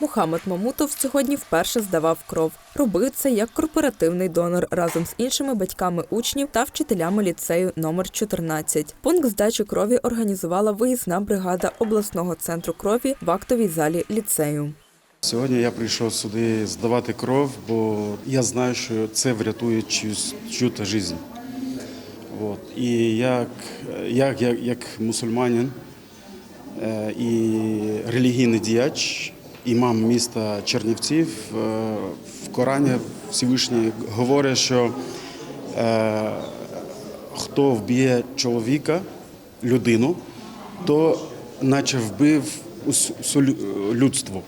Мухаммед Мамутов сьогодні вперше здавав кров. Робив це як корпоративний донор разом з іншими батьками учнів та вчителями ліцею номер 14. Пункт здачі крові організувала виїзна бригада обласного центру крові в актовій залі ліцею. Сьогодні я прийшов сюди здавати кров, бо я знаю, що це врятує чиюсь чью-то життя. От. І як, як, як, як мусульманин е, і релігійний діяч, імам міста Чернівців, е, в Корані Всевишній говорить, що е, хто вб'є чоловіка, людину, то наче вбив людство.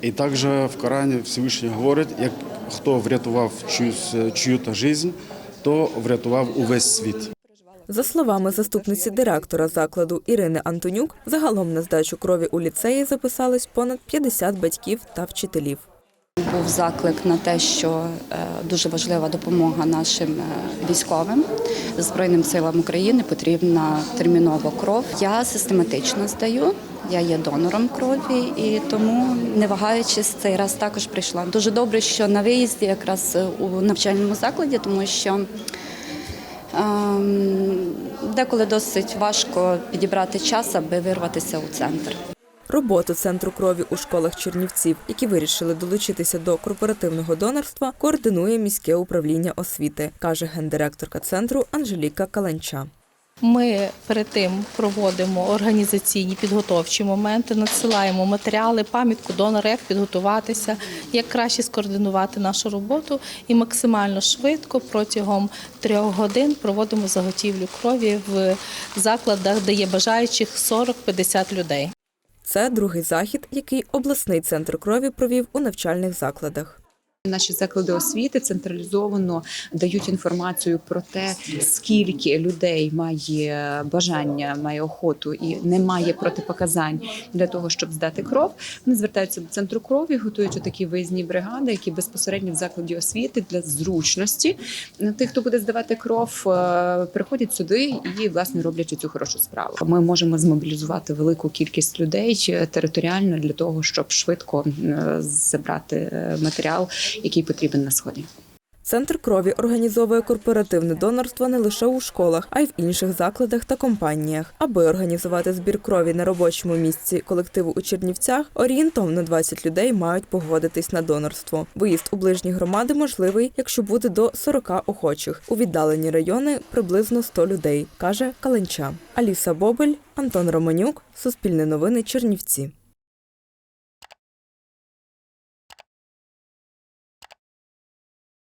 І також в Корані Всевишній говорить, як хто врятував чию-то життя, то врятував увесь світ. За словами заступниці директора закладу Ірини Антонюк, загалом на здачу крові у ліцеї записались понад 50 батьків та вчителів. Був заклик на те, що е, дуже важлива допомога нашим е, військовим Збройним силам України. Потрібна термінова кров. Я систематично здаю. Я є донором крові і тому, не вагаючись, цей раз також прийшла. Дуже добре, що на виїзді, якраз е, у навчальному закладі, тому що деколи досить важко підібрати час, аби вирватися у центр. Роботу центру крові у школах Чернівців, які вирішили долучитися до корпоративного донорства, координує міське управління освіти, каже гендиректорка центру Анжеліка Каланча. Ми перед тим проводимо організаційні підготовчі моменти, надсилаємо матеріали, пам'ятку донора, як підготуватися, як краще скоординувати нашу роботу і максимально швидко протягом трьох годин проводимо заготівлю крові в закладах, де є бажаючих 40-50 людей. Це другий захід, який обласний центр крові провів у навчальних закладах. Наші заклади освіти централізовано дають інформацію про те, скільки людей має бажання, має охоту і не має протипоказань для того, щоб здати кров. Вони звертаються до центру крові, готують такі виїзні бригади, які безпосередньо в закладі освіти для зручності тих, хто буде здавати кров, е, приходять сюди і власне роблять цю хорошу справу. Ми можемо змобілізувати велику кількість людей територіально для того, щоб швидко е, забрати е, матеріал який потрібен на сході. Центр крові організовує корпоративне донорство не лише у школах, а й в інших закладах та компаніях. Аби організувати збір крові на робочому місці колективу у Чернівцях, орієнтовно 20 людей мають погодитись на донорство. Виїзд у ближні громади можливий, якщо буде до 40 охочих. У віддалені райони приблизно 100 людей, каже Каленча. Аліса Бобель, Антон Романюк, Суспільне новини, Чернівці.